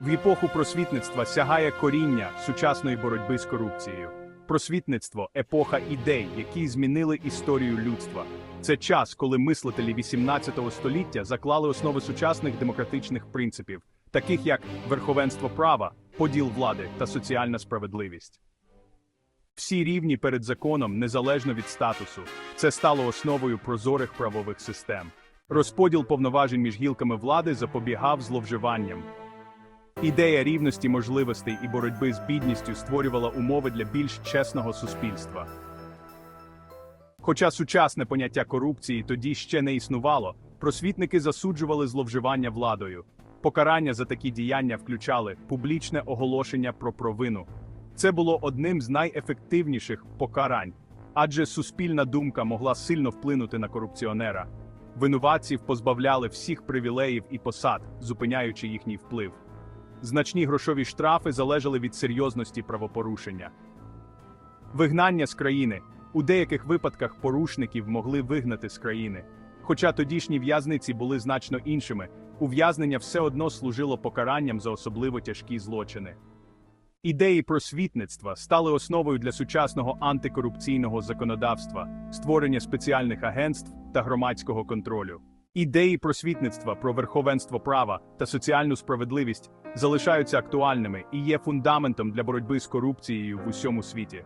В епоху просвітництва сягає коріння сучасної боротьби з корупцією. Просвітництво епоха ідей, які змінили історію людства. Це час, коли мислителі 18 століття заклали основи сучасних демократичних принципів, таких як верховенство права, поділ влади та соціальна справедливість. Всі рівні перед законом незалежно від статусу. Це стало основою прозорих правових систем. Розподіл повноважень між гілками влади запобігав зловживанням. Ідея рівності можливостей і боротьби з бідністю створювала умови для більш чесного суспільства. Хоча сучасне поняття корупції тоді ще не існувало, просвітники засуджували зловживання владою. Покарання за такі діяння включали публічне оголошення про провину. Це було одним з найефективніших покарань, адже суспільна думка могла сильно вплинути на корупціонера. Винуватців позбавляли всіх привілеїв і посад, зупиняючи їхній вплив. Значні грошові штрафи залежали від серйозності правопорушення. Вигнання з країни у деяких випадках порушників могли вигнати з країни. Хоча тодішні в'язниці були значно іншими, ув'язнення все одно служило покаранням за особливо тяжкі злочини. Ідеї просвітництва стали основою для сучасного антикорупційного законодавства, створення спеціальних агентств та громадського контролю. Ідеї просвітництва про верховенство права та соціальну справедливість залишаються актуальними і є фундаментом для боротьби з корупцією в усьому світі.